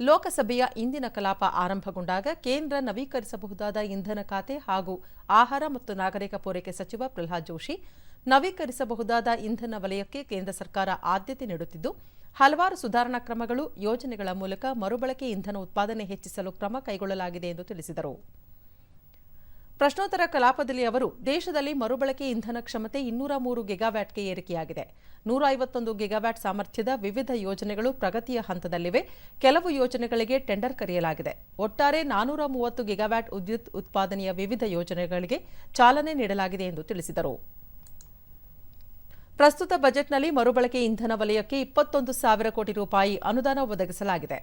ಲೋಕಸಭೆಯ ಇಂದಿನ ಕಲಾಪ ಆರಂಭಗೊಂಡಾಗ ಕೇಂದ್ರ ನವೀಕರಿಸಬಹುದಾದ ಇಂಧನ ಖಾತೆ ಹಾಗೂ ಆಹಾರ ಮತ್ತು ನಾಗರಿಕ ಪೂರೈಕೆ ಸಚಿವ ಪ್ರಹ್ಲಾದ್ ಜೋಶಿ, ನವೀಕರಿಸಬಹುದಾದ ಇಂಧನ ವಲಯಕ್ಕೆ ಕೇಂದ್ರ ಸರ್ಕಾರ ಆದ್ಯತೆ ನೀಡುತ್ತಿದ್ದು, ಹಲವಾರು ಸುಧಾರಣಾ ಕ್ರಮಗಳು ಯೋಜನೆಗಳ ಮೂಲಕ ಮರುಬಳಕೆ ಇಂಧನ ಉತ್ಪಾದನೆ ಹೆಚ್ಚಿಸಲು ಕ್ರಮ ಕೈಗೊಳ್ಳಲಾಗಿದೆ ಎಂದು ತಿಳಿಸಿದರು. ಪ್ರಶ್ನೋತ್ತರ ಕಲಾಪದಲ್ಲಿ ಅವರು ದೇಶದಲ್ಲಿ ಮರುಬಳಕೆ ಇಂಧನ ಕ್ಷಮತೆ ಇನ್ನೂರ ಮೂರು ಗಿಗಾವ್ಯಾಟ್ಗೆ ಏರಿಕೆಯಾಗಿದೆ. ನೂರ ಐವತ್ತೊಂದು ಗಿಗಾವ್ಯಾಟ್ ಸಾಮರ್ಥ್ಯದ ವಿವಿಧ ಯೋಜನೆಗಳು ಪ್ರಗತಿಯ ಹಂತದಲ್ಲಿವೆ. ಕೆಲವು ಯೋಜನೆಗಳಿಗೆ ಟೆಂಡರ್ ಕರೆಯಲಾಗಿದೆ. ಒಟ್ಟಾರೆ ನಾನೂರ ಮೂವತ್ತು ಗಿಗಾವ್ಯಾಟ್ ವಿದ್ಯುತ್ ಉತ್ಪಾದನೆಯ ವಿವಿಧ ಯೋಜನೆಗಳಿಗೆ ಚಾಲನೆ ನೀಡಲಾಗಿದೆ ಎಂದು ತಿಳಿಸಿದರು. ಪ್ರಸ್ತುತ ಬಜೆಟ್ನಲ್ಲಿ ಮರುಬಳಕೆ ಇಂಧನ ವಲಯಕ್ಕೆ ಇಪ್ಪತ್ತೊಂದು ಸಾವಿರ ಕೋಟಿ ರೂಪಾಯಿ ಅನುದಾನ ಒದಗಿಸಲಾಗಿದೆ.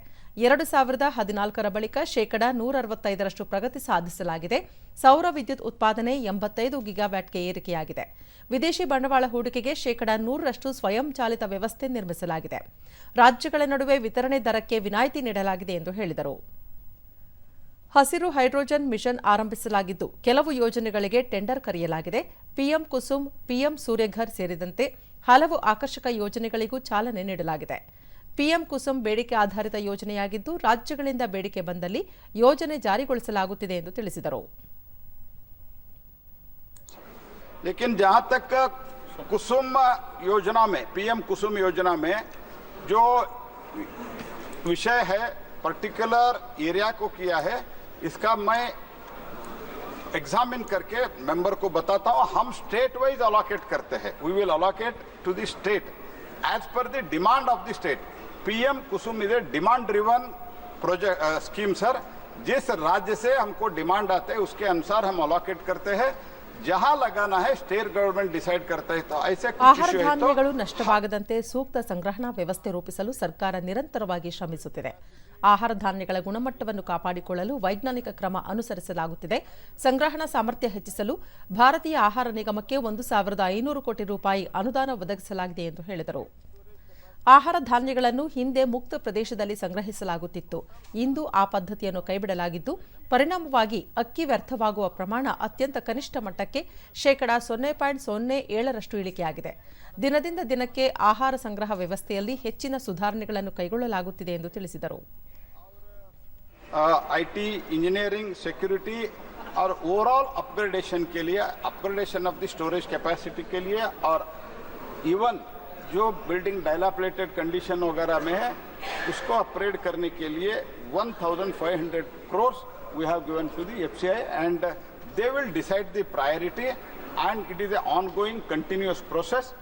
ಎರಡು ಸಾವಿರದ ಹದಿನಾಲ್ಕರ ಬಳಿಕ ಶೇಕಡಾ ನೂರ ಅರವತ್ತೈದರಷ್ಟು ಪ್ರಗತಿ ಸಾಧಿಸಲಾಗಿದೆ. ಸೌರ ವಿದ್ಯುತ್ ಉತ್ಪಾದನೆ ಎಂಬತ್ತೈದು ಗಿಗಾವ್ಯಾಟ್ಗೆ ಏರಿಕೆಯಾಗಿದೆ. ವಿದೇಶಿ ಬಂಡವಾಳ ಹೂಡಿಕೆಗೆ ಶೇಕಡಾ ನೂರರಷ್ಟು ಸ್ವಯಂಚಾಲಿತ ವ್ಯವಸ್ಥೆ ನಿರ್ಮಿಸಲಾಗಿದೆ. ರಾಜ್ಯಗಳ ನಡುವೆ ವಿತರಣೆ ದರಕ್ಕೆ ವಿನಾಯಿತಿ ನೀಡಲಾಗಿದೆ ಎಂದು ಹೇಳಿದರು. ಹಸಿರು ಹೈಡ್ರೋಜನ್ ಮಿಷನ್ ಆರಂಭಿಸಲಾಗಿದ್ದು ಕೆಲವು ಯೋಜನೆಗಳಿಗೆ ಟೆಂಡರ್ ಕರೆಯಲಾಗಿದೆ ಪಿಎಂ ಕುಸುಮ್ ಪಿಎಂ ಸೂರ್ಯಘರ್ ಸೇರಿದಂತೆ ಹಲವು ಆಕರ್ಷಕ ಯೋಜನೆಗಳಿಗೂ ಚಾಲನೆ ನೀಡಲಾಗಿದೆ ಪಿಎಂ ಕುಸುಮ್ ಬೇಡಿಕೆ ಆಧಾರಿತ ಯೋಜನೆಯಾಗಿದ್ದು ರಾಜ್ಯಗಳಿಂದ ಬೇಡಿಕೆ ಬಂದಲ್ಲಿ ಯೋಜನೆ ಜಾರಿಗೊಳಿಸಲಾಗುತ್ತಿದೆ ಎಂದು ತಿಳಿಸಿದರು लेकिन जहां तक कुसुम योजना में पीएम कुसुम योजना में जो विषय है पर्टिकुलर एरिया को किया है इसका मैं एग्जामिन करके मेंबर को बताता हूँ, हम स्टेट वाइज अलोकेट करते हैं। We will allocate to the state as per the demand of the state PM Kusum is a demand driven project scheme sir जिस राज्य से हमको डिमांड आते हैं, उसके अनुसार हम अलॉकेट करते हैं। जहां लगाना है स्टेट गवर्नमेंट डिसाइड करता है तो ऐसे कुछ ಆಹಾರ इश्यू है तो ಧಾನ್ಯಗಳು ನಷ್ಟವಾಗದಂತೆ ಸೂಕ್ತ ಸಂಗ್ರಹಣಾ ವ್ಯವಸ್ಥೆ ರೂಪಿಸಲು ಸರ್ಕಾರ ನಿರಂತರವಾಗಿ ಶ್ರಮಿಸುತ್ತಿದೆ ಆಹಾರ ಧಾನ್ಯಗಳ ಗುಣಮಟ್ಟವನ್ನು ಕಾಪಾಡಿಕೊಳ್ಳಲು ವೈಜ್ಞಾನಿಕ ಕ್ರಮ ಅನುಸರಿಸಲಾಗುತ್ತಿದೆ ಸಂಗ್ರಹಣಾ ಸಾಮರ್ಥ್ಯ ಹೆಚ್ಚಿಸಲು ಭಾರತೀಯ ಆಹಾರ ನಿಗಮಕ್ಕೆ ಒಂದು ಸಾವಿರದ ಐನೂರು ಕೋಟಿ ರೂಪಾಯಿ ಅನುದಾನ ಒದಗಿಸಲಾಗಿದೆ ಎಂದು ಹೇಳಿದರು ಆಹಾರ ಧಾನ್ಯಗಳನ್ನು ಹಿಂದೆ ಮುಕ್ತ ಪ್ರದೇಶದಲ್ಲಿ ಸಂಗ್ರಹಿಸಲಾಗುತ್ತಿತ್ತು ಇಂದು ಆ ಪದ್ಧತಿಯನ್ನು ಕೈಬಿಡಲಾಗಿದ್ದು ಪರಿಣಾಮವಾಗಿ ಅಕ್ಕಿ ವ್ಯರ್ಥವಾಗುವ ಪ್ರಮಾಣ ಅತ್ಯಂತ ಕನಿಷ್ಠ ಮಟ್ಟಕ್ಕೆ ಶೇಕಡಾ ಸೊನ್ನೆ ಪಾಯಿಂಟ್ ಸೊನ್ನೆ ಏಳರಷ್ಟು ಇಳಿಕೆಯಾಗಿದೆ ದಿನದಿಂದ ದಿನಕ್ಕೆ ಆಹಾರ ಸಂಗ್ರಹ ವ್ಯವಸ್ಥೆಯಲ್ಲಿ ಹೆಚ್ಚಿನ ಸುಧಾರಣೆಗಳನ್ನು ಕೈಗೊಳ್ಳಲಾಗುತ್ತಿದೆ ಎಂದು ತಿಳಿಸಿದರು आईटी इंजीनियरिंग सिक्योरिटी और ओवरऑल अपग्रेडेशन के लिए upgradation of the storage capacity के लिए और इवन जो बिल्डिंग डायलापलेटेड कंडीशन वगैरह में है उसको अपग्रेड करने के लिए 1,500 thousand five hundred crores we have given to the F and they will decide the priority and it is a ongoing continuous process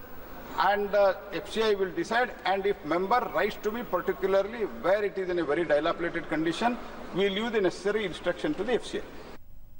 and F C I will decide and if member write to me particularly where it is in a very dilapidated condition will you the necessary instruction to the F C I